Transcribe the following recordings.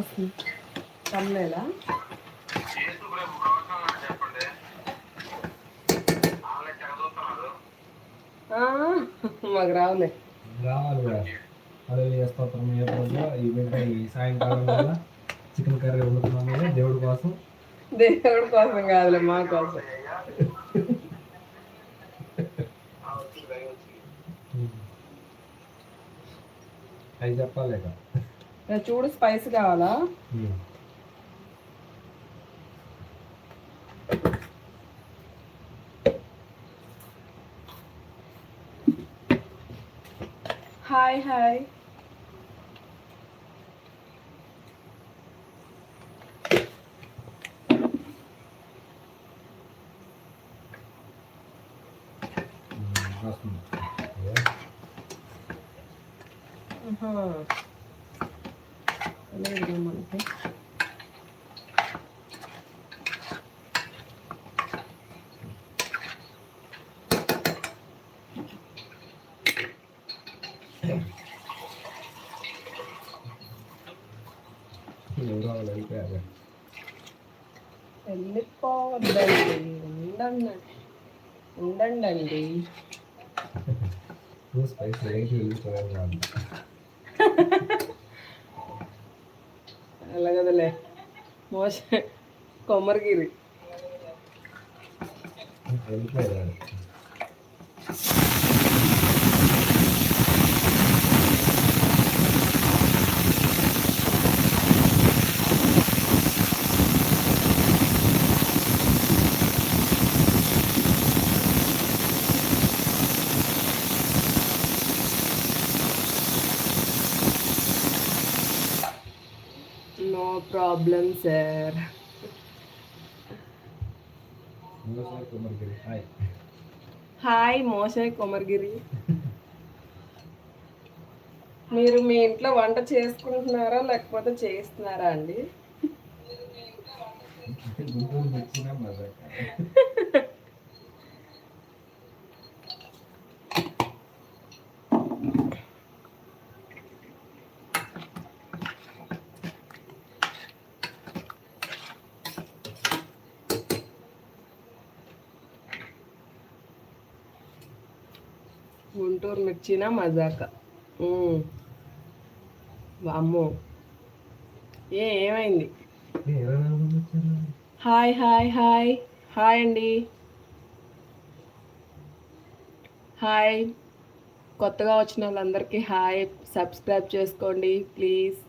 వస్తుంది తమ్ములేలా మాకు రావులే. రావాలి స్తోత్రం ఏ రోజు ఈ బిడ్డ ఈ సాయంకాలం వల్ల చికెన్ కర్రీ వండుతున్నాం కదా దేవుడి కోసం. దేవుడి కోసం కాదులే మా కోసం. అవి చెప్పాలి ఇక. ఏ, చూడు స్పైస్ కావాలా. హాయ్ హాయ్ ఉమ్, వస్తుంది. ఏ? ఆహా. లేదు మనకి ఎవరు రావాలి అయిపోయారు వెళ్ళిపోవద్దండి ఉండండి ఉండండి నువ్వు స్పైస్ వేసి వెళ్ళిపోయావు కాదు అలాగదలే మోస ప్రాబ్లం సార్ హాయ్ మోసాయ్ కొమర్గిరి. మీరు మీ ఇంట్లో వంట చేసుకుంటున్నారా లేకపోతే చేస్తున్నారా అండి? గుంటూరు వచ్చినా మజాక. మిర్చినా మజాక ఏ ఏమైంది? Hi hi hi. హాయ్ అండి. హాయ్. కొత్తగా వచ్చిన వాళ్ళందరికీ హాయ్. సబ్స్క్రైబ్ చేసుకోండి ప్లీజ్.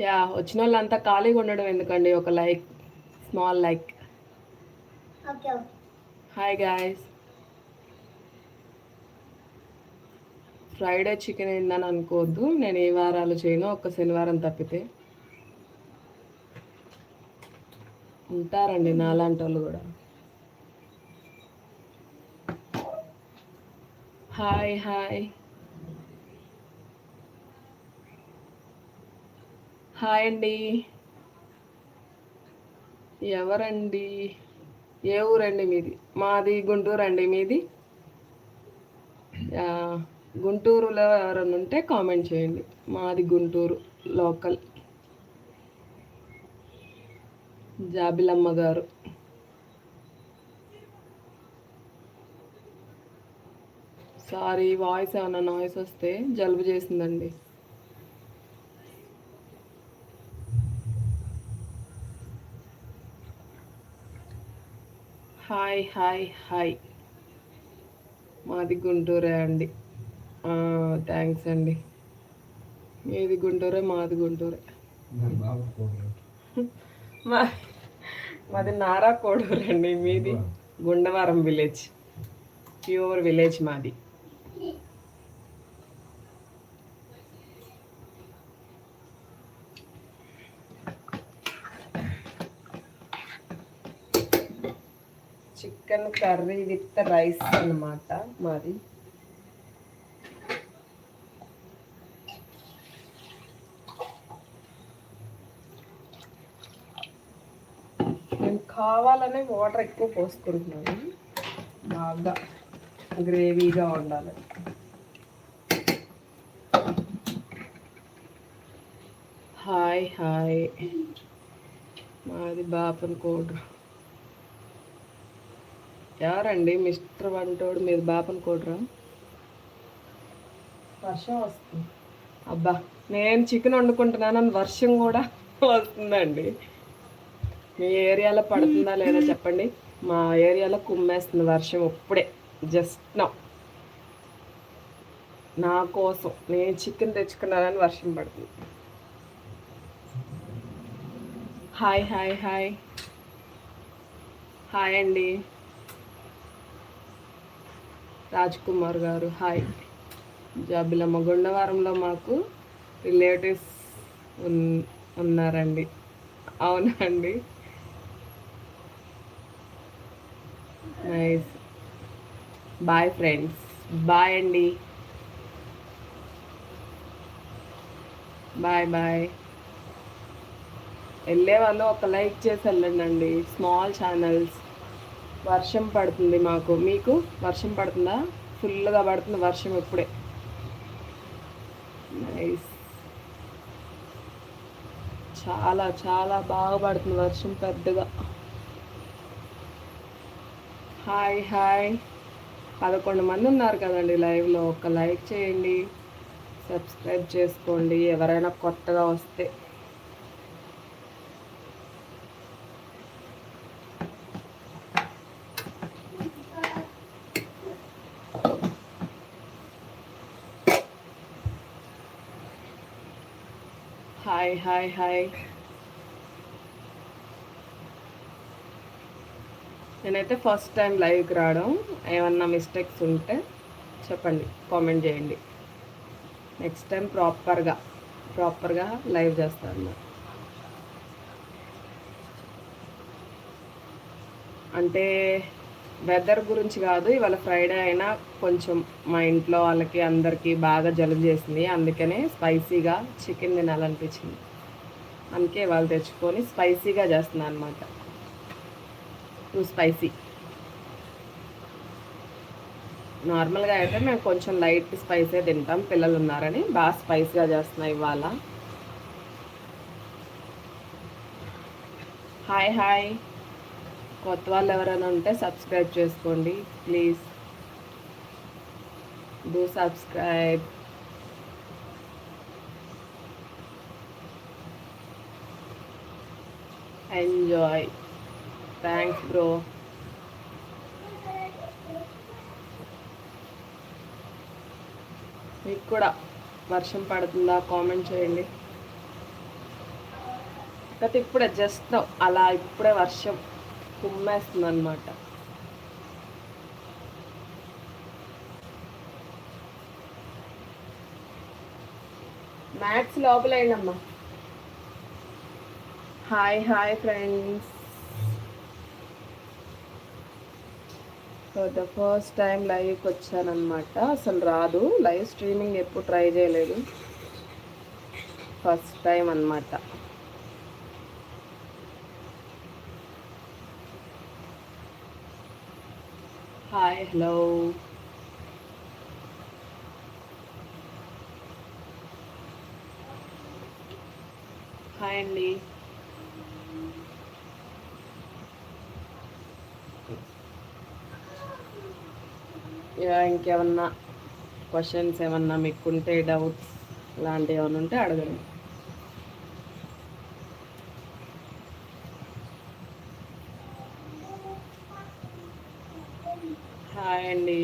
యా వచ్చిన వాళ్ళంతా ఖాళీగా ఉండడం ఎందుకండి? ఒక like small like. Hi guys Friday chicken అయిందని అనుకోవద్దు. నేను ఏ వారాలు చేయను. ఒక్క శనివారం తప్పితే. ఉంటారండి నాలాంటి వాళ్ళు కూడా. హాయ్ హాయ్ హాయ్ అండి. ఎవరండి? ఏ ఊరండి మీది? మాది గుంటూరు అండి మీది? గుంటూరులో ఎవరైనా ఉంటే కామెంట్ చేయండి. మాది గుంటూరు లోకల్. జాబిలమ్మ గారు. సారీ వాయిస్ ఏమైనా నాయిస్ వస్తే జలుబు చేసిందండి. Hi hi hi. మాది గుంటూరే అండి. థ్యాంక్స్ అండి. మీది గుంటూరే మాది గుంటూరే. మా మాది నారా కోడూరు అండి మీది గుండవరం విలేజ్. ప్యూర్ విలేజ్ మాది. చికెన్ కర్రీ విత్ రైస్ అన్నమాట మాది. నేను కావాలనే వాటర్ ఎక్కువ పోసుకుంటున్నాను బాగా గ్రేవీగా ఉండాలి. Hi hi. మాది బాపన్ కోడ్రు ఎవరండి మిస్టర్ వంటోడు మీది బాపన్ కోడ్రా? వర్షం వస్తుంది. అబ్బా నేను చికెన్ వండుకుంటున్నానని వర్షం కూడా వస్తుందండి. మీ ఏరియాలో పడుతుందా లేదా చెప్పండి? మా ఏరియాలో కుమ్మేస్తుంది వర్షం ఇప్పుడే. జస్ట్ నా. నా కోసం నేను చికెన్ తెచ్చుకున్నానని వర్షం పడుతుంది. Hi hi hi. హాయ్ అండి. రాజ్ కుమార్ గారు. హాయ్. జాబిలమ్మ గుండవరంలో మాకు రిలేటివ్స్ ఉన్ ఉన్నారండి. అవునండి నైస్. Bye friends. బాయ్ అండి. Bye bye. వెళ్ళే వాళ్ళు ఒక లైక్ చేసి వెళ్ళండి. అండి స్మాల్ ఛానల్స్. వర్షం పడుతుంది మాకు. మీకు వర్షం పడుతుందా? ఫుల్గా పడుతుంది వర్షం ఇప్పుడే. నైస్ చాలా చాలా బాగా పడుతుంది వర్షం పెద్దగా. హాయ్ హాయ్ పదకొండు మంది ఉన్నారు కదండి లైవ్లో. ఒక లైక్ చేయండి. సబ్స్క్రైబ్ చేసుకోండి. ఎవరైనా కొత్తగా వస్తే. హాయ్ హాయ్ హాయ్ నేనైతే ఫస్ట్ టైం లైవ్కి రావడం. ఏమన్నా మిస్టేక్స్ ఉంటే చెప్పండి కామెంట్ చేయండి. నెక్స్ట్ టైం ప్రాపర్గా ప్రాపర్గా లైవ్ చేస్తాను. అంటే వెదర్ గురించి కాదు ఇవాళ ఫ్రైడే అయినా కొంచెం మా ఇంట్లో వాళ్ళకి అందరికీ బాగా జలుబు చేసింది. అందుకనే స్పైసీగా చికెన్ తినాలనిపించింది. అందుకే వాళ్ళు తెచ్చుకొని స్పైసీగా చేస్తున్నాను అనమాట టూ స్పైసీ నార్మల్గా అయితే మేము కొంచెం లైట్ స్పైసే తింటాం. పిల్లలు ఉన్నారని బాగా స్పైసీగా చేస్తున్నాయి ఇవాళ. హాయ్ హాయ్ కొత్త వాళ్ళు ఎవరైనా ఉంటే సబ్స్క్రైబ్ చేసుకోండి please. Do subscribe enjoy thanks bro మీకు కూడా వర్షం పడుతుందా? కామెంట్ చేయండి. కాకపోతే ఇప్పుడే జస్ట్ అలా ఇప్పుడే వర్షం. కుమ్మేస్తుంది అనమాట మ్యాథ్స్ లోపల hi hi friends for the first time లైవ్కి వచ్చానమాట అసలు రాదు. లైవ్ స్ట్రీమింగ్ ఎప్పుడు ట్రై చేయలేదు. ఫస్ట్ టైం అన్నమాట. హాయ్ హలో హాయ్ అండి ఇంకేమన్నా క్వశ్చన్స్ ఏమన్నా మీకు ఉంటే డౌట్స్ లాంటివి ఏమైనా ఉంటే అడగండి హాయ్ అండి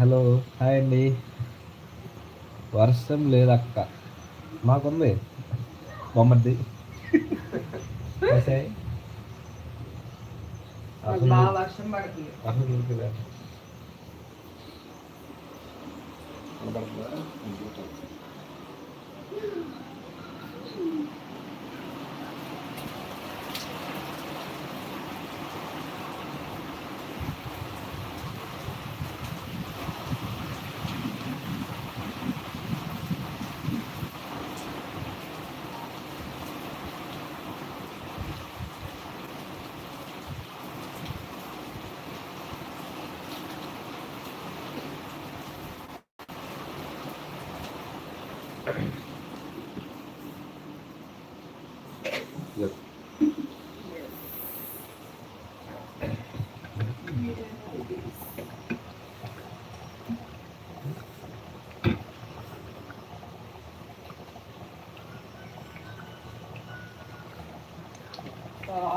హలో హాయ్ అండి. వర్షం లేదక్క. మాకుంది. బొమ్మది వర్షం పడుతుంది. వర్షం దొరికిదా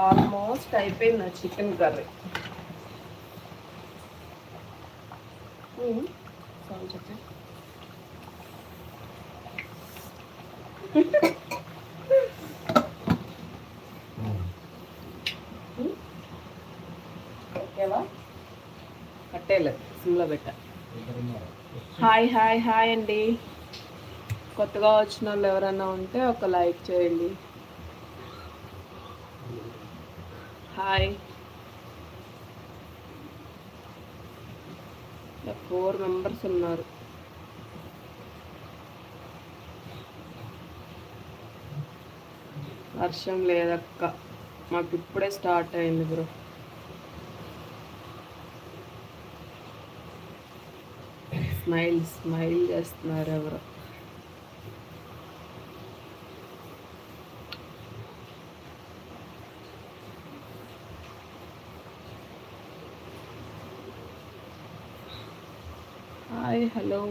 ఆల్మోస్ట్ అయిపోయింది నా చికెన్ కర్రీ. ఓకేవా కట్టేయలేదు సిమ్లో పెట్టా. హాయ్ హాయ్ హాయ్ అండి. కొత్తగా వచ్చిన వాళ్ళు ఎవరైనా ఉంటే ఒక లైక్ చేయండి. హాయ్. ఫోర్ మెంబర్స్ ఉన్నారు. వర్షం లేదక్క. మాకు ఇప్పుడే స్టార్ట్ అయింది బ్రో. స్మైల్ స్మైల్ చేస్తున్నారు ఎవరు. Hi hello.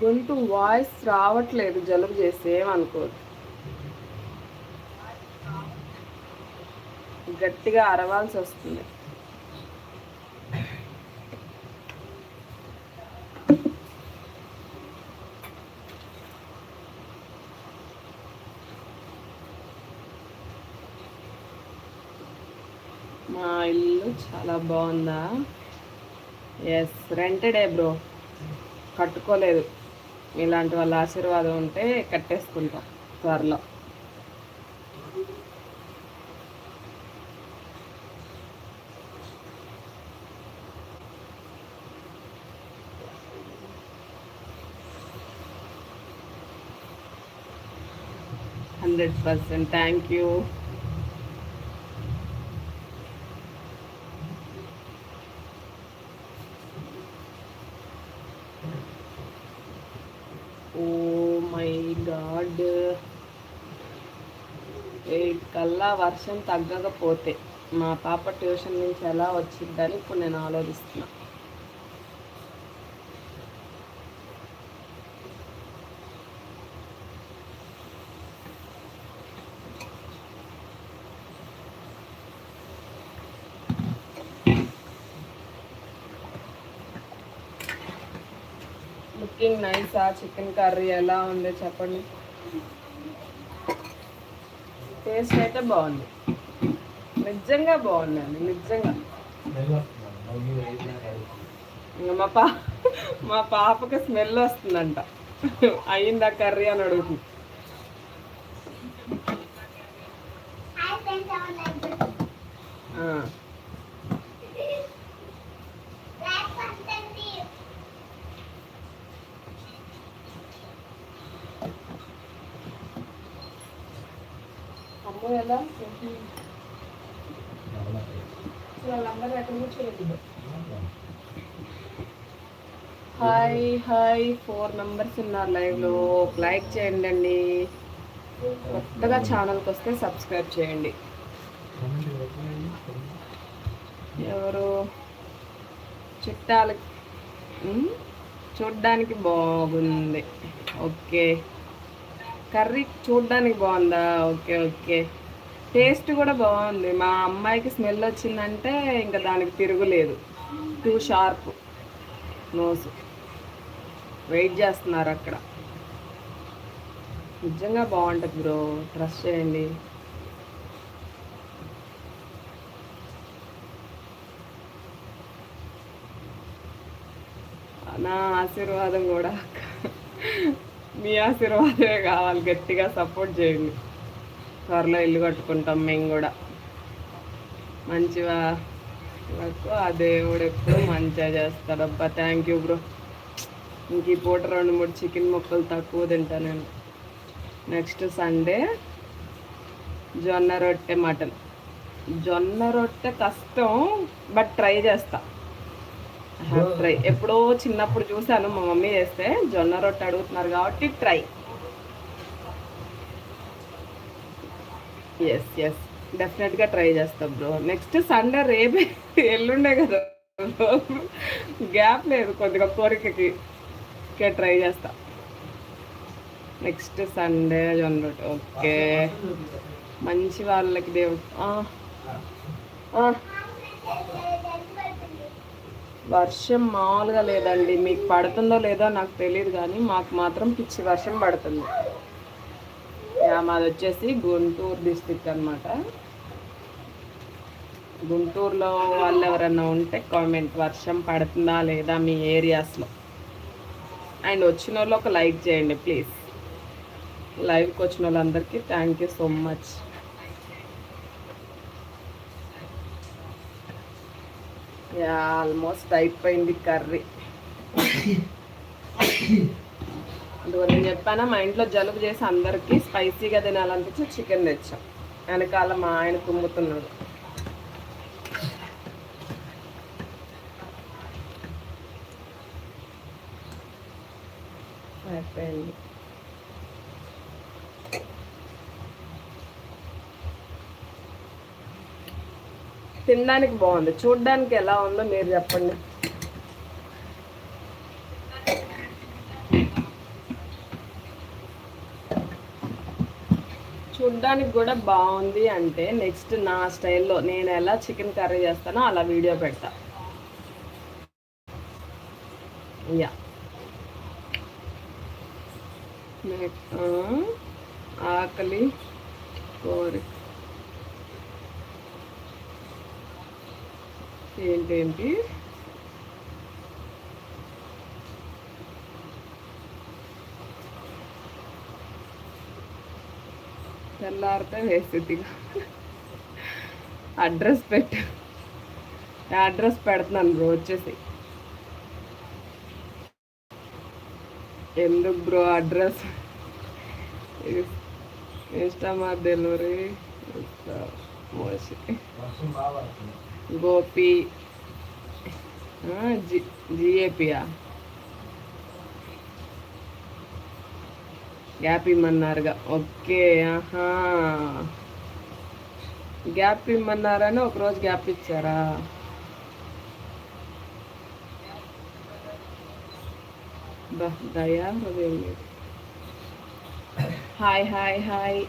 గొంతు వాయిస్ రావట్లేదు జలుబు చేసి ఏమనుకోదు గట్టిగా అరవాల్సి వస్తుంది మా ఇల్లు చాలా బాగుందా? ఎస్ రెంటెడే బ్రో కట్టుకోలేదు. ఇలాంటి వాళ్ళ ఆశీర్వాదం ఉంటే కట్టేసుకుంటా త్వరలో. Hundred percent thank you. వర్షం తగ్గకపోతే మా పాప ట్యూషన్ నుంచి ఎలా వచ్చిద్దని ఇప్పుడు నేను ఆలోచిస్తున్నా. లుకింగ్ నైస్ ఆ? చికెన్ కర్రీ ఎలా ఉంది చెప్పండి? టేస్ట్ అయితే బాగుంది. నిజంగా బాగుందండి నిజంగా. ఇంకా మా పా మా పాపకి స్మెల్ వస్తుందంట. అయిందా కర్రీ అని అడుగుతుంది. ఆ, అమ్మో ఎలా వాళ్ళందరూ ఎక్కడ కూర్చోలేదు హాయ్ హాయ్. ఫోర్ మెంబర్స్ ఉన్నారు లైవ్లో. లైక్ చేయండి అండి. కొత్తగా ఛానల్కి వస్తే సబ్స్క్రైబ్ చేయండి. ఎవరు? చుట్టాలు. చూడ్డానికి బాగుంది. ఓకే. కర్రీ చూడ్డానికి బాగుందా? Okay okay. టేస్ట్ కూడా బాగుంది. మా అమ్మాయికి స్మెల్ వచ్చిందంటే ఇంకా దానికి తిరుగులేదు. Two sharp nose. వెయిట్ చేస్తున్నారు అక్కడ. నిజంగా బాగుంటుంది బ్రో. ట్రస్ట్ చేయండి. నా ఆశీర్వాదం కూడా మీ ఆశీర్వాదమే కావాలి. గట్టిగా సపోర్ట్ చేయండి. త్వరలో ఇల్లు కట్టుకుంటాం మేము కూడా. మంచిగా అదే ఆ దేవుడు ఎప్పుడు మంచిగా చేస్తాడబ్బా థ్యాంక్ యూ బ్రో ఇంక ఈ పూట రెండు మూడు చికెన్ ముక్కలు తక్కువ తింటా నేను నెక్స్ట్ సండే జొన్న రొట్టె మటన్. జొన్న రొట్టె కష్టం బట్ ట్రై చేస్తా. ట్రై. ఎప్పుడో చిన్నప్పుడు చూశాను మా మమ్మీ చేస్తే జొన్న రొట్టె అడుగుతున్నారు కాబట్టి ట్రై. ఎస్ ఎస్ డెఫినెట్గా ట్రై చేస్తా బ్రో. నెక్స్ట్ సండే రేపే ఎల్లుండే కదా గ్యాప్ లేదు కొద్దిగా కోరికకి. ఓకే ట్రై చేస్తా. నెక్స్ట్ సండే జొన్న రొట్టె. ఓకే. మంచి వాళ్ళకి దేవుడు వర్షం మామూలుగా లేదండి. మీకు పడుతుందో లేదో నాకు తెలియదు కానీ మాకు మాత్రం పిచ్చి వర్షం పడుతుంది. మాది వచ్చేసి గుంటూరు డిస్టిక్ అనమాట గుంటూరులో వాళ్ళు ఎవరన్నా ఉంటే కామెంట్. వర్షం పడుతుందా లేదా మీ ఏరియాస్లో? అండ్ వచ్చిన వాళ్ళు ఒక లైక్ చేయండి ప్లీజ్ లైవ్కి వచ్చిన వాళ్ళందరికీ thank you so much yeah almost అయిపోయింది కర్రీ. అందువల్ల నేను చెప్పాను మా ఇంట్లో జలుబు చేసి అందరికీ స్పైసీగా తినాలనిపించి చికెన్ తెచ్చాం. వెనకాల మా ఆయన తుమ్ముతున్నాడు. అయిపోయింది. తినడానికి బాగుంది. చూడడానికి ఎలా ఉందో మీరు చెప్పండి. చూడ్డానికి కూడా బాగుంది అంటే నెక్స్ట్ నా స్టైల్లో నేను ఎలా చికెన్ కర్రీ చేస్తానో అలా వీడియో పెడతా. యా. తెల్లారితే వేస్తుంది అడ్రస్ పెట్టు. అడ్రస్ పెడుతున్నాను బ్రో వచ్చేసి. ఎందుకు బ్రో అడ్రస్? డెలివరీ వర్షం బాగా పడుతుంది. గోపి. జిఏపియా? గ్యాప్ ఇమ్మన్నారుగా ఓకే ఆహా. గ్యాప్ ఇమ్మన్నారని ఒకరోజు గ్యాప్ ఇచ్చారా బా దయా హృదయం హాయ్ హాయ్ హాయ్.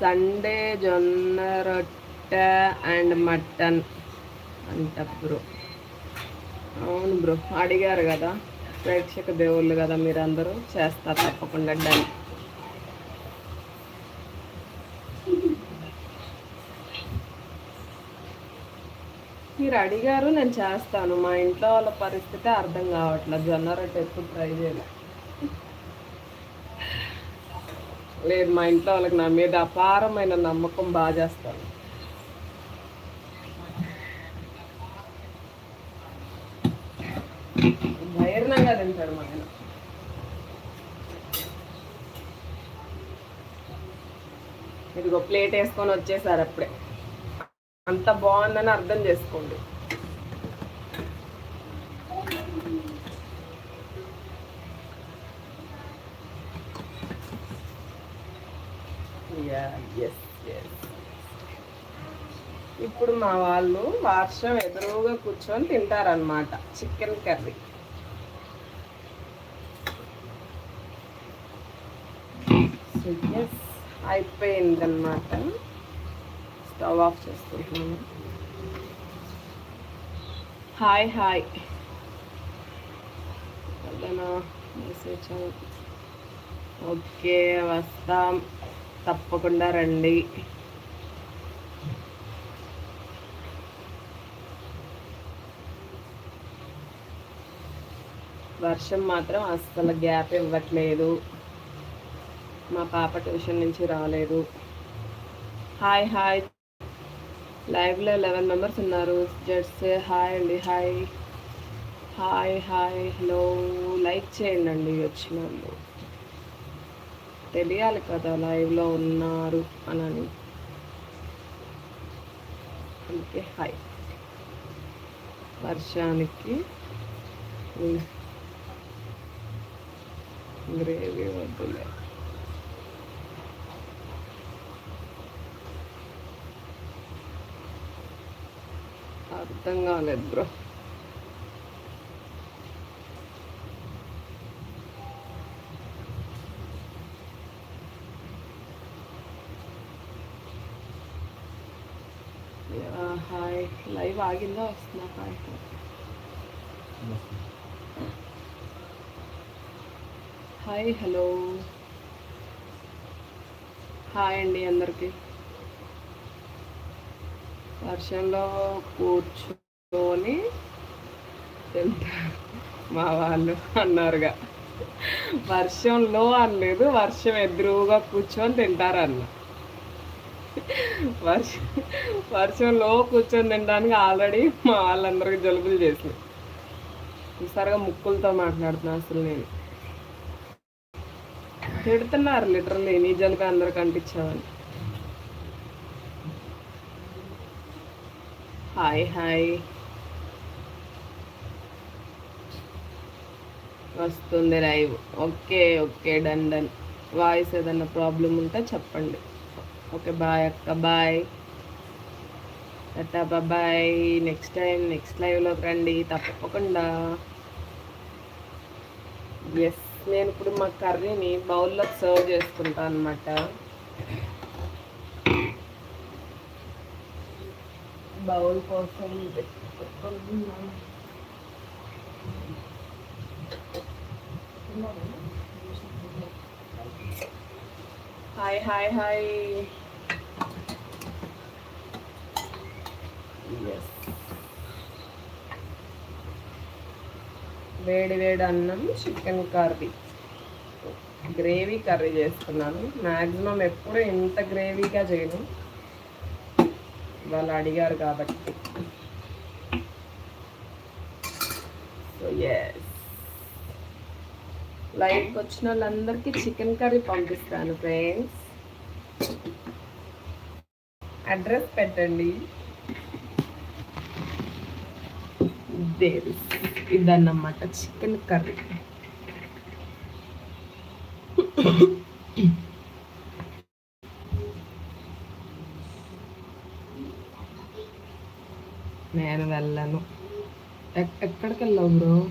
సండే జొన్న రొట్టె అండ్ మటన్. అంట బ్రో. అవును బ్రో అడిగారు కదా. ప్రేక్షక దేవుళ్ళు కదా మీరందరూ చేస్తారు తప్పకుండా డన్. మీరు అడిగారు నేను చేస్తాను. మా ఇంట్లో వాళ్ళ పరిస్థితి అర్థం కావట్లేదు. జొన్న రొట్టె ఎప్పుడు ట్రై చేయలే. లేదు మా ఇంట్లో వాళ్ళకి నా మీద అపారమైన నమ్మకం బాగా చేస్తాను. అంటాడు మా ఆయన. ఇదిగో ప్లేట్ వేసుకొని వచ్చేసారు అప్పుడే. అంత బాగుందని అర్థం చేసుకోండి. ఇప్పుడు మా వాళ్ళు వర్షం ఎదురుగా కూర్చొని తింటారనమాట చికెన్ కర్రీ సో ఎస్ అయిపోయిందనమాట స్టవ్ ఆఫ్ చేసుకుంటున్నాను హాయ్ హాయ్. మెసేజ్ ఓకే వస్తాం. తప్పకుండా రండి. వర్షం మాత్రం అస్సలు గ్యాప్ ఇవ్వట్లేదు. మా పాప ట్యూషన్ నుంచి రాలేదు. Hi hi. లైవ్లో లెవెన్ మెంబర్స్ ఉన్నారు. జడ్స్ హాయ్ అండి hi. Hi hi hello. Like చేయండి అండి వచ్చిన వాళ్ళు తెలియాలి కదా లైవ్లో ఉన్నారు అని అందుకే హాయ్. వర్షానికి గ్రేవీ వద్దులే. అర్థం కాలేదు బ్రో. హాయ్. లైవ్ ఆగిందా? వస్తుందా? హాయ్. Hi hello. హాయ్ అండి అందరికీ. వర్షంలో కూర్చొని తింటారు మా వాళ్ళు అన్నారుగా. వర్షంలో అనలేదు వర్షం ఎదురుగా కూర్చొని తింటారు అన్న వర్షం వర్షంలో కూర్చొని తినడానికి ఆల్రెడీ మా వాళ్ళందరికీ జలుబులు చేసినాయి. ఈసారిగా ముక్కులతో మాట్లాడుతున్నా అసలు నేను. తిడుతున్నారు లిటరల్లీ నీ జలుబు అందరికి అంటించామని హాయ్ హాయ్ వస్తుంది live. Okay okay done done. Voice ఏదైనా ప్రాబ్లం ఉంటే చెప్పండి. ఓకే బాయ్ అక్క bye. Tata bye. Next time next లైవ్లోకి రండి. తప్పకుండా. ఎస్ నేను ఇప్పుడు మా కర్రీని బౌల్లో సర్వ్ చేసుకుంటాను అనమాట బౌల్ కోసం పెట్టుకుంటున్నాను. Hi hi hi. వేడి వేడి అన్నం చికెన్ కర్రీ. గ్రేవీ కర్రీ చేసుకున్నాను మ్యాక్సిమం ఎప్పుడు ఇంత గ్రేవీగా చేయను. వాళ్ళు అడిగారు కాబట్టి. సో ఎస్ లైవ్కి వచ్చిన వాళ్ళందరికీ చికెన్ కర్రీ పంపిస్తాను ఫ్రెండ్స్ అడ్రస్ పెట్టండి. దేర్ ఇదన్నమాట చికెన్ కర్రీ నేను వెళ్ళను. ఎక్- ఎక్కడికి వెళ్ళావు బ్రో?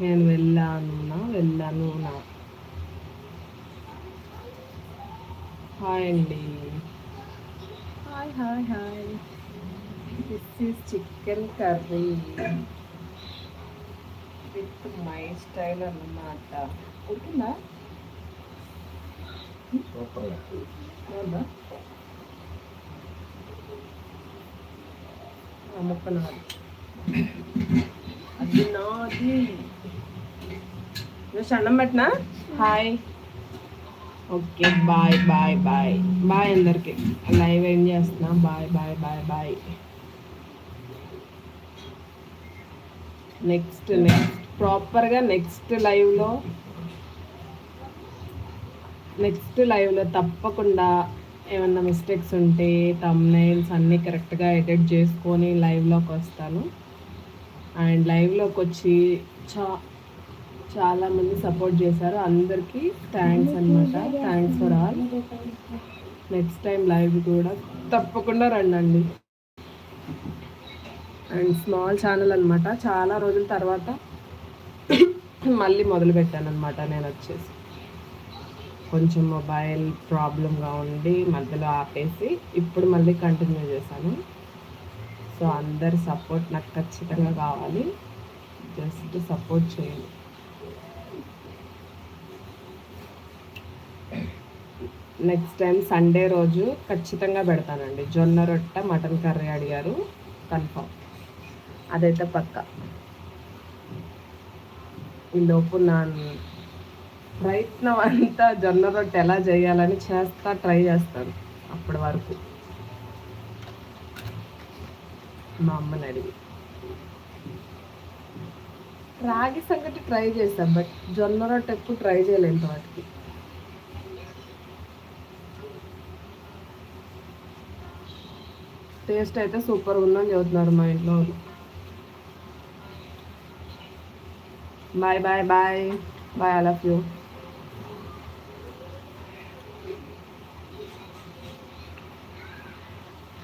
నేను వెళ్ళాను నా వెళ్ళాను నా. హాయ్ అండి. Hi hi hi. This is chicken curry with my style అన్నమాట. ఉడికిందా సూపర్గా అవునా ఆ ముక్క నాది అది నాది. నువ్వు అన్నం పెట్టినా? Hi. Okay bye bye bye. Bye అందరికి. లైవ్ ఏం చేస్తున్నా? Bye bye bye bye. Next next. ప్రాపర్గా నెక్స్ట్ లైవ్లో నెక్స్ట్ లైవ్లో తప్పకుండా ఏమన్నా మిస్టేక్స్ ఉంటే తమ్నైల్స్ అన్నీ కరెక్ట్గా ఎడిట్ చేసుకొని లైవ్లోకి వస్తాను. అండ్ లైవ్లోకి వచ్చి చా చాలామంది సపోర్ట్ చేశారు. అందరికీ థ్యాంక్స్ అనమాట thanks for all next time live కూడా తప్పకుండా రండి అండ్ స్మాల్ ఛానల్ అనమాట చాలా రోజుల తర్వాత మళ్ళీ మొదలు పెట్టాను అనమాట నేను వచ్చేసి. కొంచెం మొబైల్ ప్రాబ్లంగా ఉండి మధ్యలో ఆపేసి ఇప్పుడు మళ్ళీ కంటిన్యూ చేశాను. సో అందరి సపోర్ట్ నాకు ఖచ్చితంగా కావాలి. జస్ట్ సపోర్ట్ చేయండి. నెక్స్ట్ టైం సండే రోజు ఖచ్చితంగా పెడతానండి. జొన్న రొట్టె మటన్ కర్రీ అడిగారు. కన్ఫామ్ అదైతే పక్క. లోపు నా ప్రయత్నం అంతా జొన్న రొట్టె ఎలా చేయాలని చేస్తా ట్రై చేస్తాను అప్పటి వరకు. మా అమ్మని అడిగి. రాగి సంగటి ట్రై చేశాం బట్ జొన్న రొట్టె ఎక్కువ ట్రై చేయలేదు వాటికి. టేస్ట్ అయితే సూపర్ ఉందని చెబుతున్నారు మా ఇంట్లో bye bye bye. Bye I love you.